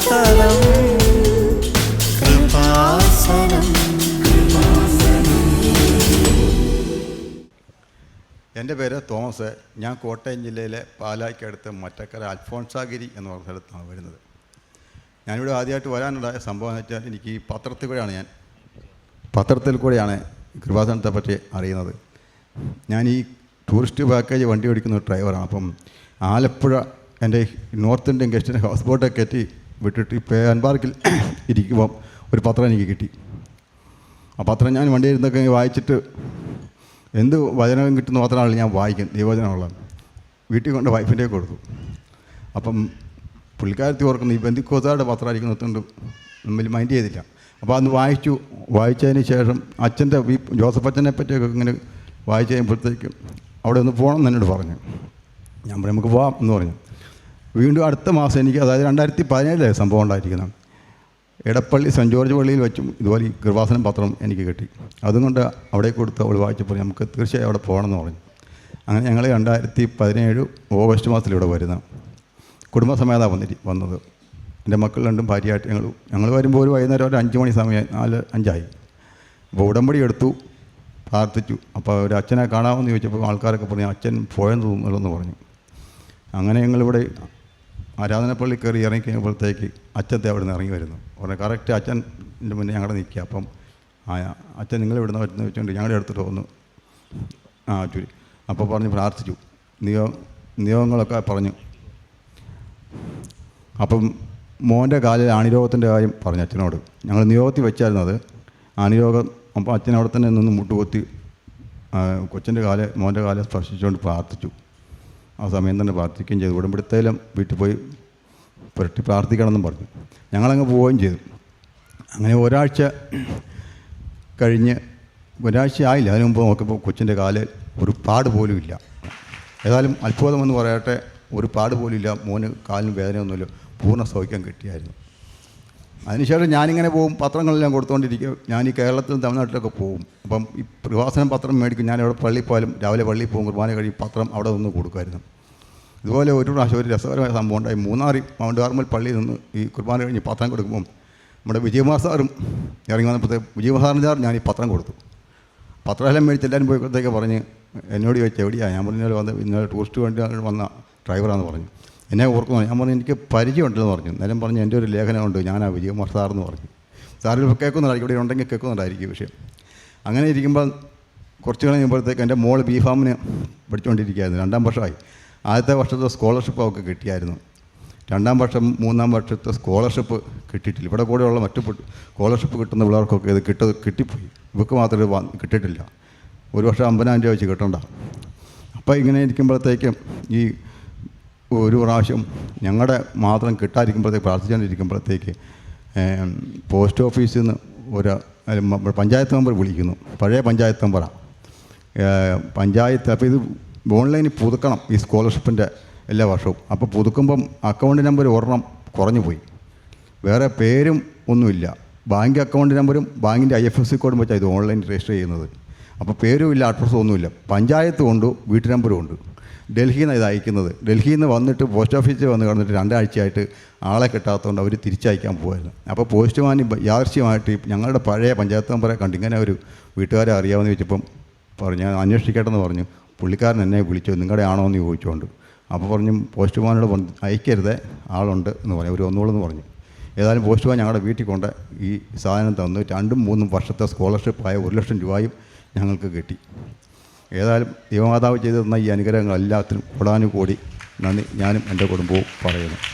സ്ഥലം. എന്റെ പേര് തോമസ്. ഞാൻ കോട്ടയം ജില്ലയിലെ പാലായ്ക്കടുത്ത് മറ്റക്കര അൽഫോൺസാഗിരി എന്ന് പറഞ്ഞ സ്ഥലത്താണ് വരുന്നത്. ഞാനിവിടെ ആദ്യമായിട്ട് വരാനുണ്ടായ സംഭവം എന്ന് വെച്ചാൽ എനിക്ക് ഈ പത്രത്തിൽ കൂടെയാണ് ഞാൻ. പത്രത്തിൽ കൂടെയാണ് കൃപാസനത്തെ പറ്റി അറിയുന്നത്. ഞാൻ ഈ ടൂറിസ്റ്റ് പാക്കേജ് വണ്ടി ഓടിക്കുന്ന ഡ്രൈവറാണ് അപ്പം ആലപ്പുഴ എന്റെ നോർത്ത് ഇന്ത്യൻ ഗസ്റ്റിന് ഹൗസ് ബോട്ടൊക്കെ എത്തി വിട്ടിട്ട് ഇപ്പോൾ അൻപാർക്കിൽ പാർക്കിൽ ഇരിക്കുമ്പം ഒരു പത്രം എനിക്ക് കിട്ടി. ആ പത്രം ഞാൻ വണ്ടി ഇരുന്നൊക്കെ വായിച്ചിട്ട് എന്ത് വചനം കിട്ടുന്ന പത്രമാണല്ലോ ഞാൻ വായിക്കും ദൈവവചനമുള്ള വീട്ടിൽ കൊണ്ട് വൈഫിന്റെ കൊടുത്തു. അപ്പം പുള്ളിക്കാരത്തി ഓർക്കുന്നു ഈ ബന്ധിക്കോസാരുടെ പത്രമായിരിക്കുന്നതുകൊണ്ട് നമ്മൾ മൈൻഡ് ചെയ്തില്ല. അപ്പോൾ അന്ന് വായിച്ചു. വായിച്ചതിന് ശേഷം അച്ഛന്റെ ഈ ജോസഫ് അച്ഛനെ പറ്റിയൊക്കെ ഇങ്ങനെ വായിച്ചു കഴിയുമ്പോഴത്തേക്കും അവിടെ ഒന്ന് പോകണം എന്ന് എന്നോട് പറഞ്ഞു. ഞാൻ പറഞ്ഞു നമുക്ക് പോവാം എന്ന് പറഞ്ഞു. വീണ്ടും അടുത്ത മാസം എനിക്ക് അതായത് രണ്ടായിരത്തി പതിനേഴിലെ സംഭവം ഉണ്ടായിരിക്കുന്നത്. എടപ്പള്ളി സെന്റ് ജോർജ് പള്ളിയിൽ വെച്ചും ഇതുപോലെ കൃപാസനം പത്രം എനിക്ക് കിട്ടി. അതുകൊണ്ട് അവിടെ കൊടുത്ത് അവൾ വായിച്ചപ്പോൾ നമുക്ക് തീർച്ചയായും അവിടെ പോകണമെന്ന് പറഞ്ഞു. അങ്ങനെ ഞങ്ങൾ രണ്ടായിരത്തി പതിനേഴ് ഓഗസ്റ്റ് മാസത്തിൽ ഇവിടെ വരുന്നത് കുടുംബസമേത വന്നിരി വന്നത്. എന്റെ മക്കൾ രണ്ടും ഭാര്യയായിട്ട് ഞങ്ങൾ ഞങ്ങൾ വരുമ്പോൾ ഒരു വൈകുന്നേരം ഒരു അഞ്ച് മണി സമയം നാല് അഞ്ചായി. അപ്പോൾ ഉടമ്പടി എടുത്തു പ്രാർത്ഥിച്ചു. അപ്പോൾ ഒരു അച്ഛനെ കാണാമെന്ന് ചോദിച്ചപ്പോൾ ആൾക്കാരൊക്കെ പറഞ്ഞു അച്ഛൻ പോയെന്ന് തോന്നുന്നതെന്ന് പറഞ്ഞു. അങ്ങനെ ഞങ്ങളിവിടെ ആരാധനപ്പള്ളി കയറി ഇറങ്ങിക്കഴിഞ്ഞപ്പോഴത്തേക്ക് അച്ഛന്റെ അവിടെ നിന്ന് ഇറങ്ങി വരുന്നു. ഉടനെ കറക്റ്റ് അച്ഛന്റെ മുന്നേ ഞങ്ങളുടെ നിൽക്കുക. അപ്പം ആ അച്ഛൻ നിങ്ങൾ ഇവിടുന്ന് വരുന്ന വെച്ചുകൊണ്ട് ഞങ്ങളുടെ അടുത്തിട്ട് വന്നു ആ ചുരി. അപ്പോൾ പറഞ്ഞ് പ്രാർത്ഥിച്ചു. നിയോ നിയോഗങ്ങളൊക്കെ പറഞ്ഞു. അപ്പം മോന്റെ കാലിൽ ആണിരോഗത്തിന്റെ കാര്യം പറഞ്ഞു അച്ഛനോട്. ഞങ്ങൾ നിയോഗത്തിൽ വെച്ചായിരുന്നത് ആണിരോഗം അപ്പം അച്ഛൻ അവിടെ തന്നെ നിന്ന് മുട്ടുകൊത്തി കൊച്ചിന്റെ കാൽ മോന്റെ കാലെ സ്പർശിച്ചുകൊണ്ട് പ്രാർത്ഥിച്ചു. ആ സമയം തന്നെ പ്രാർത്ഥിക്കുകയും ചെയ്തു. ഉടമ്പടിത്തേലും വീട്ടിൽ പോയി പുരട്ടി പ്രാർത്ഥിക്കണമെന്നും പറഞ്ഞു. ഞങ്ങളങ്ങ് പോവുകയും ചെയ്തു. അങ്ങനെ ഒരാഴ്ച കഴിഞ്ഞ് ഒരാഴ്ച ആയില്ല. അതിനു മുമ്പ് നോക്കിയപ്പോൾ കൊച്ചിന്റെ കാൽ ഒരു പാട് പോലും ഇല്ല. ഏതായാലും അത്ഭുതമെന്ന് പറയട്ടെ ഒരു പാട് പോലും ഇല്ല. മോന് കാലിന് വേദനയൊന്നുമില്ല. പൂർണ സൗഖ്യം കിട്ടിയായിരുന്നു. അതിനുശേഷം ഞാനിങ്ങനെ പോകും പത്രങ്ങളെല്ലാം കൊടുത്തുകൊണ്ടിരിക്കും ഞാൻ ഈ കേരളത്തിലും തമിഴ്നാട്ടിലൊക്കെ പോകും. അപ്പം ഈ പ്രവാസനം പത്രം മേടിക്കും. ഞാൻ അവിടെ പള്ളിയിൽ പോയാലും രാവിലെ പള്ളിയിൽ പോകും. കുർബാന കഴിയും. പത്രം അവിടെ നിന്ന് കൊടുക്കുമായിരുന്നു. ഇതുപോലെ ഒരു പ്രാവശ്യം ഒരു രസകരമായ സംഭവം ഉണ്ടായി. മൂന്നാറി മൗണ്ട് കാർമൽ പള്ളിയിൽ നിന്ന് ഈ കുർബാന കഴിഞ്ഞ് പത്രം കൊടുക്കുമ്പം നമ്മുടെ വിജയകുമാർ സാറും ഇറങ്ങി വന്നപ്പോഴത്തേക്ക് വിജയകുമാർ സാർ ഞാൻ ഈ പത്രം കൊടുത്തു. പത്രമെല്ലാം മേടിച്ച് എല്ലാവരും പോയപ്പോഴത്തേക്ക് പറഞ്ഞ് എന്നോട് ചോദിച്ചു എവിടെയാണ് ഞാൻ പറഞ്ഞാൽ വന്ന് ഇന്നലെ ടൂറിസ്റ്റ് വേണ്ടി വന്ന ഡ്രൈവറാണെന്ന് പറഞ്ഞു. എന്നെ ഓർക്കുന്നു. ഞാൻ പറഞ്ഞു എനിക്ക് പരിചയമുണ്ടെന്ന് പറഞ്ഞു. നേരം പറഞ്ഞു എന്റെ ഒരു ലേഖനമുണ്ട്. ഞാൻ ഞാനാ വിജയകുമാർ സാറെന്ന് പറഞ്ഞു. സാറിൽ കേൾക്കുന്നുണ്ടായിരിക്കും. ഇവിടെ ഉണ്ടെങ്കിൽ കേൾക്കുന്നുണ്ടായിരിക്കും വിഷയം. അങ്ങനെ ഇരിക്കുമ്പോൾ കുറച്ച് കഴിയുമ്പോഴത്തേക്ക് എന്റെ മോൾ ബി ഫാമിന് പഠിച്ചുകൊണ്ടിരിക്കുകയായിരുന്നു രണ്ടാം വർഷമായി. ആദ്യത്തെ വർഷത്തെ സ്കോളർഷിപ്പ് അവൾക്ക് കിട്ടിയായിരുന്നു. രണ്ടാം വർഷം മൂന്നാം വർഷത്തെ സ്കോളർഷിപ്പ് കിട്ടിയിട്ടില്ല. ഇവിടെ കൂടെയുള്ള മറ്റു സ്കോളർഷിപ്പ് കിട്ടുന്ന പിള്ളേർക്കൊക്കെ ഇത് കിട്ട കിട്ടിപ്പോയി. ഇവർക്ക് മാത്രമേ കിട്ടിയിട്ടില്ല. ഒരു വർഷം അമ്പതിനായിരം രൂപ വെച്ച് കിട്ടണ്ട. അപ്പോൾ ഇങ്ങനെ ഇരിക്കുമ്പോഴത്തേക്കും ഈ ഒരു പ്രാവശ്യം ഞങ്ങളുടെ മാത്രം കിട്ടാതിരിക്കുമ്പോഴത്തേക്ക് പ്രാർത്ഥിച്ചുകൊണ്ടിരിക്കുമ്പോഴത്തേക്ക് പോസ്റ്റ് ഓഫീസിൽ നിന്ന് ഒരു പഞ്ചായത്ത് മെമ്പർ വിളിക്കുന്നു. പഴയ പഞ്ചായത്ത് മെമ്പറാണ് പഞ്ചായത്ത് അപ്പോൾ ഇത് ഓൺലൈനിൽ പുതുക്കണം ഈ സ്കോളർഷിപ്പിന്റെ എല്ലാ വർഷവും. അപ്പോൾ പുതുക്കുമ്പം അക്കൗണ്ട് നമ്പർ ഒരെണ്ണം കുറഞ്ഞു പോയി വേറെ പേരും ഒന്നുമില്ല. ബാങ്ക് അക്കൗണ്ട് നമ്പറും ബാങ്കിന്റെ ഐ എഫ് എസ് സി കോഡും വെച്ചാൽ ഇത് ഓൺലൈൻ രജിസ്റ്റർ ചെയ്യുന്നത്. അപ്പോൾ പേരും ഇല്ല അഡ്രസ്സും ഒന്നുമില്ല. പഞ്ചായത്തും ഉണ്ട് വീട്ടു നമ്പറും ഉണ്ട്. ഡൽഹിയിൽ നിന്നാണ് ഇത് അയക്കുന്നത് ഡൽഹിയിൽ നിന്ന് വന്നിട്ട് പോസ്റ്റ് ഓഫീസിൽ വന്ന് കിടന്നിട്ട് രണ്ടാഴ്ചയായിട്ട് ആളെ കിട്ടാത്തതുകൊണ്ട് അവർ തിരിച്ചയക്കാൻ പോകുമായിരുന്നു അപ്പോൾ പോസ്റ്റ്മാൻ യാദൃശ്യമായിട്ട് ഈ ഞങ്ങളുടെ പഴയ പഞ്ചായത്ത് മെമ്പറെ കണ്ട് ഇങ്ങനെ ഒരു വീട്ടുകാരെ അറിയാമെന്ന് ചോദിച്ചപ്പം പറഞ്ഞു ഞാൻ അന്വേഷിക്കട്ടെന്ന് പറഞ്ഞു. പുള്ളിക്കാരൻ എന്നെ വിളിച്ചു. നിങ്ങളുടെ ആണോ എന്ന് ചോദിച്ചുകൊണ്ട്. അപ്പോൾ പറഞ്ഞു പോസ്റ്റ്മാനോട് പറഞ്ഞു അയക്കരുതേ. ആളുണ്ട് എന്ന് പറഞ്ഞു. ഒരു ഒന്നോളെന്ന് പറഞ്ഞു. ഏതായാലും പോസ്റ്റ്മാൻ ഞങ്ങളുടെ വീട്ടിൽ കൊണ്ട് ഈ സാധനം തന്നു. രണ്ടും മൂന്നും വർഷത്തെ സ്കോളർഷിപ്പായ ഒരു ലക്ഷം രൂപയും ഞങ്ങൾക്ക് കിട്ടി. ഏതായാലും ദൈവമാതാവ് ചെയ്തു തന്ന ഈ അനുഗ്രഹങ്ങൾ എല്ലാത്തിനും കൂടാനുകൂടി നന്ദി. ഞാനും എന്റെ കുടുംബവും പറയുന്നു.